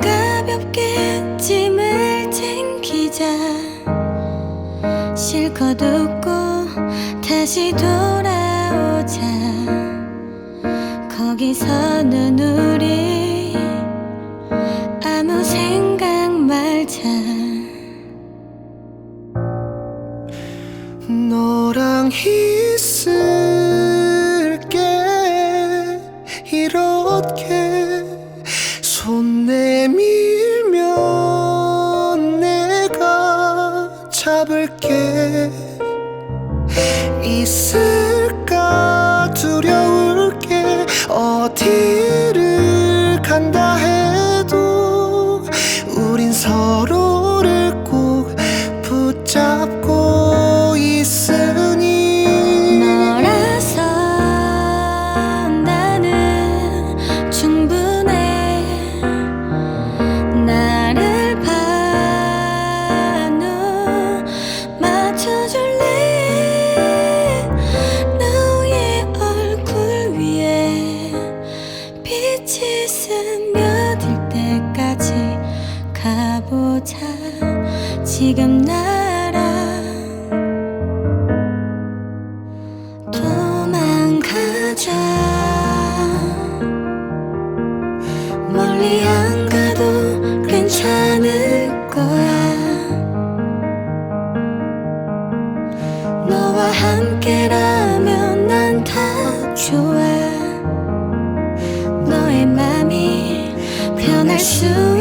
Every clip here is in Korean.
가볍게 짐을 챙기자. 실컷 웃고 다시 돌아오자. 거기서는 우리 아무 생각 말자. 너랑 있을 있을까? 두려울 게. 어디 지금 나랑 도망가자. 멀리 안 가도 괜찮을 거야. 너와 함께라면 난 다 좋아. 너의 맘이 변할 수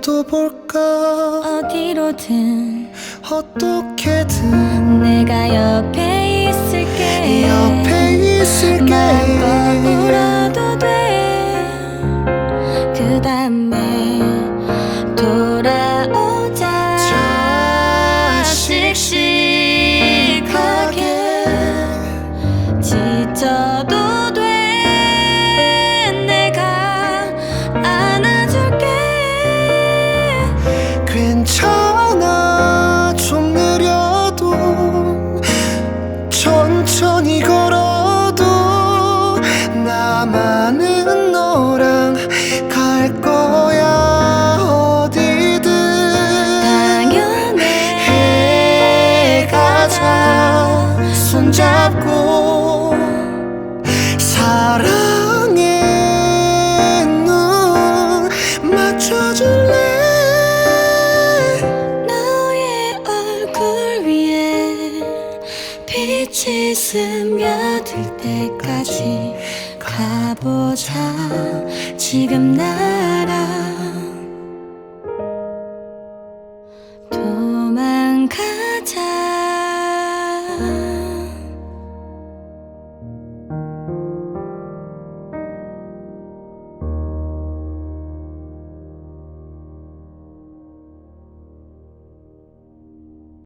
달려도 볼까? 어디로든 어떻게든 내가 옆에 있을게. 옆에 있을게 잡고 사랑에 눈 맞춰줄래? 너의 얼굴 위에 빛이 스며들 때까지 가보자. 지금 나